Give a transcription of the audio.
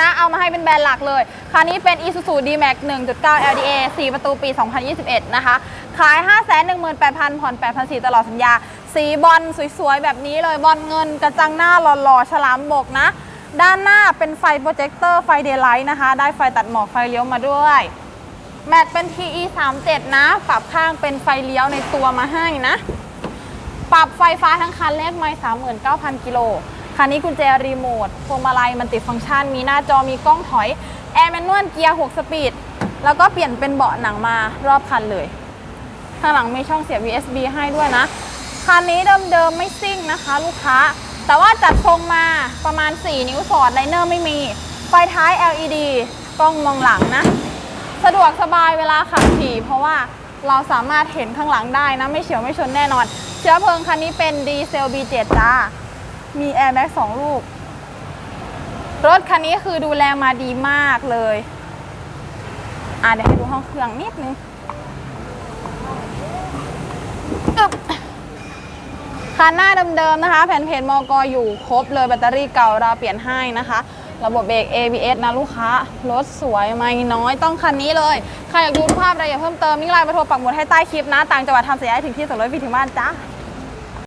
นะ เอามาให้เป็นแบรนด์หลักเลย คันนี้เป็น Isuzu D-Max 1.9 LDA 4 ประตูปี 2021 นะคะ ขาย 518,000 ผ่อน 8,400 ตลอดสัญญา สีบอลสวยๆ แบบนี้เลย บอลเงินกระจังหน้าหล่อๆ ฉลามบกนะ ด้านหน้าเป็นไฟโปรเจคเตอร์ไฟเดย์ไลท์นะคะ ได้ไฟตัดหมอกไฟเลี้ยวมาด้วย แม็กเป็น TE 3 7นะ ปรับข้างเป็นไฟเลี้ยวในตัวมาให้นะ ปรับไฟฟ้าทั้งคันเลขไม้39,000 กิโล คันนี้กุญแจรีโมทพวงมาลัยมันติดฟังก์ชัน มีหน้าจอมีกล้องถอยแอร์แมนนวลเกียร์6สปีด แล้วก็เปลี่ยนเป็นเบาะหนังมารอบคันเลย ข้างหลังมีช่องเสียบ USB ให้ด้วยนะ คันนี้เดิมๆไม่ซิ่งนะคะ ลูกค้า แต่ว่าจัดทรงมาประมาณ 4 นิ้วสอดไลเนอร์ไม่มี ไฟท้าย LED กล้องมองหลังนะ สะดวกสบายเวลาขับขี่เพราะว่าเราสามารถเห็นข้างหลังได้นะ ไม่เฉียวไม่ชนแน่นอน เชื้อเพลิงคันนี้เป็นดีเซล B7 จ้า มีแอร์แบ็กสองลูก รถคันนี้คือดูแลมาดีมากเลย อะเดี๋ยวให้ดูห้องเครื่องนิดนึงคันหน้าเดิมๆนะคะ แผ่นเพจมอกอยู่ครบเลยแบตเตอรี่เก่าเราเปลี่ยนให้นะคะ ระบบเบรก ABS นะลูกค้า รถสวยไม่น้อยต้องคันนี้เลย ใครอยากดูภาพรายละเอียดเพิ่มเติม นี่ไลน์มาโทรปักหมุดให้ใต้คลิปนะ ต่างจังหวัดทำเสียให้ถึงที่ส่งรถฟรีถึงบ้านจ้า